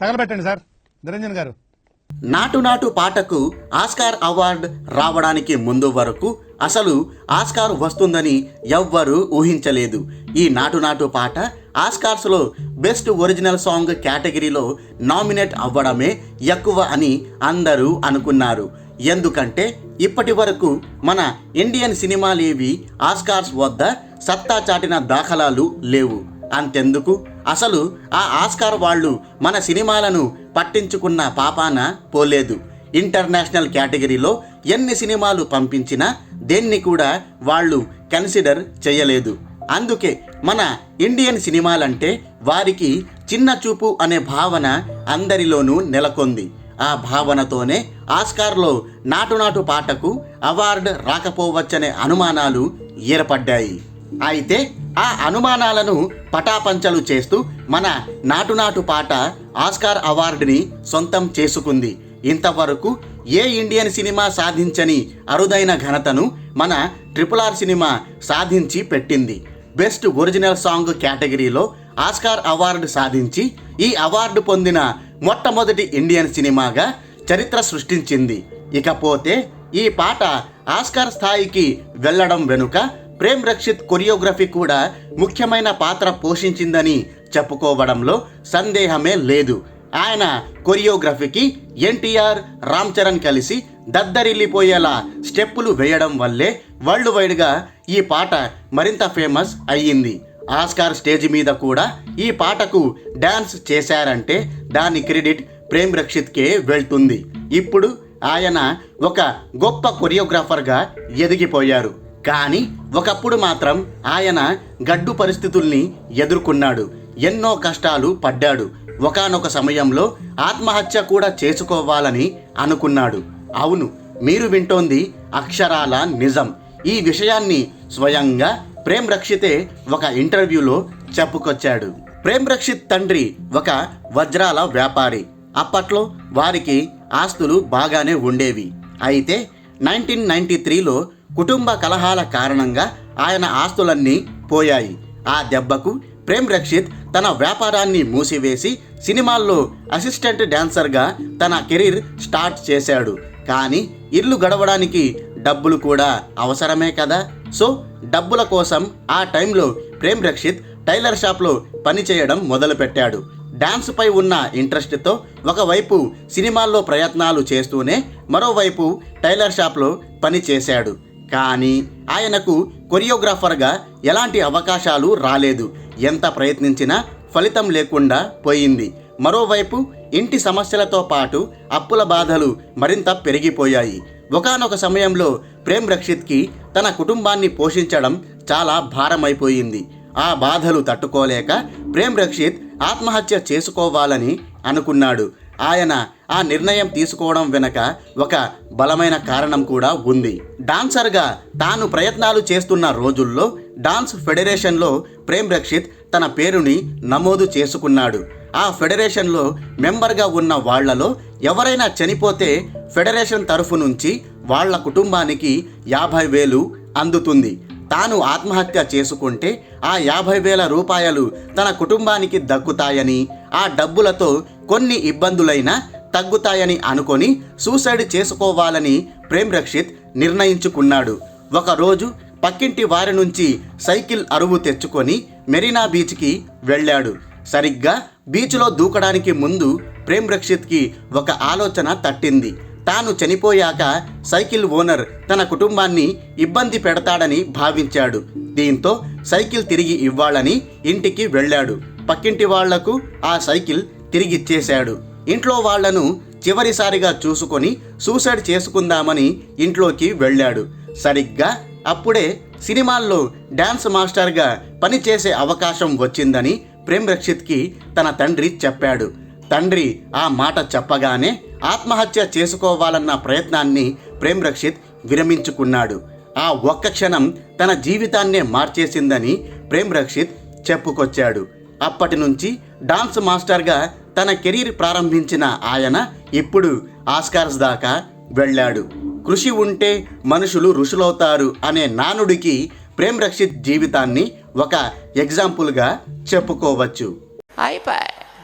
తగలబెట్టండి sir. Niranjan గారు. నాటు నాటు పాటకు ఆస్కార్ అవార్డ్ రావడానికి ముందు వరకు అసలు ఆస్కార్ వస్తుందని ఎవ్వరూ ఊహించలేదు. ఈ నాటు నాటు పాట ఆస్కార్స్లో బెస్ట్ ఒరిజినల్ సాంగ్ కేటగిరీలో నామినేట్ అవ్వడమే ఎక్కువ అని అందరూ అనుకున్నారు. ఎందుకంటే ఇప్పటి వరకు మన ఇండియన్ సినిమాలేవి ఆస్కార్స్ వద్ద సత్తా చాటిన దాఖలాలు లేవు. అంతెందుకు? అసలు ఆ ఆస్కార్ వాళ్ళు మన సినిమాలను పట్టించుకున్న పాపాన పోలేదు. ఇంటర్నేషనల్ కేటగిరీలో ఎన్ని సినిమాలు పంపించినా దేన్ని కూడా వాళ్ళు కన్సిడర్ చేయలేదు. అందుకే మన ఇండియన్ సినిమాలంటే వారికి చిన్న చూపు అనే భావన అందరిలోనూ నెలకొంది. ఆ భావనతోనే ఆస్కార్లో నాటు నాటు పాటకు అవార్డు రాకపోవచ్చనే అనుమానాలు ఏర్పడ్డాయి. అయితే ఆ అనుమానాలను పటాపంచలు చేస్తూ మన నాటునాటు పాట ఆస్కార్ అవార్డుని సొంతం చేసుకుంది. ఇంతవరకు ఏ ఇండియన్ సినిమా సాధించని అరుదైన ఘనతను మన ట్రిపుల్ ఆర్ సినిమా సాధించి పెట్టింది. బెస్ట్ ఒరిజినల్ సాంగ్ కేటగిరీలో ఆస్కార్ అవార్డు సాధించి ఈ అవార్డు పొందిన మొట్టమొదటి ఇండియన్ సినిమాగా చరిత్ర సృష్టించింది. ఇకపోతే ఈ పాట ఆస్కార్ స్థాయికి వెళ్ళడం వెనుక ప్రేమ్ రక్షిత్ కొరియోగ్రఫీ కూడా ముఖ్యమైన పాత్ర పోషించిందని చెప్పుకోవడంలో సందేహమే లేదు. ఆయన కొరియోగ్రఫీకి ఎన్టీఆర్ రామ్ చరణ్ కలిసి దద్దరిల్లిపోయేలా స్టెప్పులు వేయడం వల్లే వరల్డ్ వైడ్గా ఈ పాట మరింత ఫేమస్ అయ్యింది. ఆస్కార్ స్టేజ్ మీద కూడా ఈ పాటకు డ్యాన్స్ చేశారంటే దాని క్రెడిట్ ప్రేమ్ రక్షిత్కే వెళ్తుంది. ఇప్పుడు ఆయన ఒక గొప్ప కొరియోగ్రాఫర్గా ఎదిగిపోయారు. కానీ ఒకప్పుడు మాత్రం ఆయన గడ్డు పరిస్థితుల్ని ఎదుర్కొన్నాడు. ఎన్నో కష్టాలు పడ్డాడు. ఒకానొక సమయంలో ఆత్మహత్య కూడా చేసుకోవాలని అనుకున్నాడు. అవును మీరు వింటోంది అక్షరాల నిజం. ఈ విషయాన్ని స్వయంగా ప్రేమ్ రక్షితే ఒక ఇంటర్వ్యూలో చెప్పుకొచ్చాడు. ప్రేమ్ రక్షిత్ తండ్రి ఒక వజ్రాల వ్యాపారి. అప్పట్లో వారికి ఆస్తులు బాగానే ఉండేవి. అయితే నైన్టీన్ నైన్టీ త్రీలో కుటుంబ కలహాల కారణంగా ఆయన ఆస్తులన్నీ పోయాయి. ఆ దెబ్బకు ప్రేమ్ రక్షిత్ తన వ్యాపారాన్ని మూసివేసి సినిమాల్లో అసిస్టెంట్ డాన్సర్గా తన కెరీర్ స్టార్ట్ చేశాడు. కానీ ఇల్లు గడవడానికి డబ్బులు కూడా అవసరమే కదా? సో డబ్బుల కోసం ఆ టైంలో ప్రేమ్ రక్షిత్ టైలర్ షాప్లో పనిచేయడం మొదలుపెట్టాడు. డాన్స్పై ఉన్న ఇంట్రెస్ట్తో ఒకవైపు సినిమాల్లో ప్రయత్నాలు చేస్తూనే మరోవైపు టైలర్ షాప్లో పనిచేశాడు కానీ ఆయనకు కొరియోగ్రాఫర్గా ఎలాంటి అవకాశాలు రాలేదు. ఎంత ప్రయత్నించినా ఫలితం లేకుండా పోయింది. మరోవైపు ఇంటి సమస్యలతో పాటు అప్పుల బాధలు మరింత పెరిగిపోయాయి. ఒకానొక సమయంలో ప్రేమ్ రక్షిత్కి తన కుటుంబాన్ని పోషించడం చాలా భారమైపోయింది. ఆ బాధలు తట్టుకోలేక ప్రేమ్ రక్షిత్ ఆత్మహత్య చేసుకోవాలని అనుకున్నాడు. ఆయన ఆ నిర్ణయం తీసుకోవడం వెనక ఒక బలమైన కారణం కూడా ఉంది. డాన్సర్గా తాను ప్రయత్నాలు చేస్తున్న రోజుల్లో డాన్స్ ఫెడరేషన్లో ప్రేమ్ రక్షిత్ తన పేరుని నమోదు చేసుకున్నాడు. ఆ ఫెడరేషన్లో మెంబర్గా ఉన్న వాళ్ళలో ఎవరైనా చనిపోతే ఫెడరేషన్ తరఫు నుంచి వాళ్ళ కుటుంబానికి యాభై వేలు అందుతుంది. తాను ఆత్మహత్య చేసుకుంటే ఆ యాభై వేల రూపాయలు తన కుటుంబానికి దక్కుతాయని ఆ డబ్బులతో కొన్ని ఇబ్బందులైనా తగ్గుతాయని అనుకొని సూసైడ్ చేసుకోవాలని ప్రేమ్ రక్షిత్ నిర్ణయించుకున్నాడు. ఒకరోజు పక్కింటి వారి నుంచి సైకిల్ అరువు తెచ్చుకొని మెరీనా బీచ్కి వెళ్ళాడు. సరిగ్గా బీచ్లో దూకడానికి ముందు ప్రేమ్ రక్షిత్కి ఒక ఆలోచన తట్టింది. తాను చనిపోయాక సైకిల్ ఓనర్ తన కుటుంబాన్ని ఇబ్బంది పెడతాడని భావించాడు. దీంతో సైకిల్ తిరిగి ఇవ్వాలని ఇంటికి వెళ్ళాడు. పక్కింటి వాళ్ళకు ఆ సైకిల్ తిరిగిచ్చేశాడు ఇంట్లో వాళ్ళను చివరిసారిగా చూసుకొని సూసైడ్ చేసుకుందామని ఇంట్లోకి వెళ్ళాడు. సరిగ్గా అప్పుడే సినిమాల్లో డ్యాన్స్ మాస్టర్గా పనిచేసే అవకాశం వచ్చిందని ప్రేమ్ రక్షిత్కి తన తండ్రి చెప్పాడు. తండ్రి ఆ మాట చెప్పగానే ఆత్మహత్య చేసుకోవాలన్న ప్రయత్నాన్ని ప్రేమ్ రక్షిత్ విరమించుకున్నాడు. ఆ ఒక్క క్షణం తన జీవితాన్నే మార్చేసిందని ప్రేమ్ రక్షిత్ చెప్పుకొచ్చాడు. అప్పటి నుంచి డాన్స్ మాస్టర్గా తన కెరీర్ ప్రారంభించిన ఆయన ఇప్పుడు ఆస్కార్స్ దాకా వెళ్ళాడు. కృషి ఉంటే మనుషులు ఋషులవుతారు అనే నానుడికి ప్రేమ్ రక్షిత్ జీవితాన్ని ఒక ఎగ్జాంపుల్గా చెప్పుకోవచ్చు. అయిపోయి.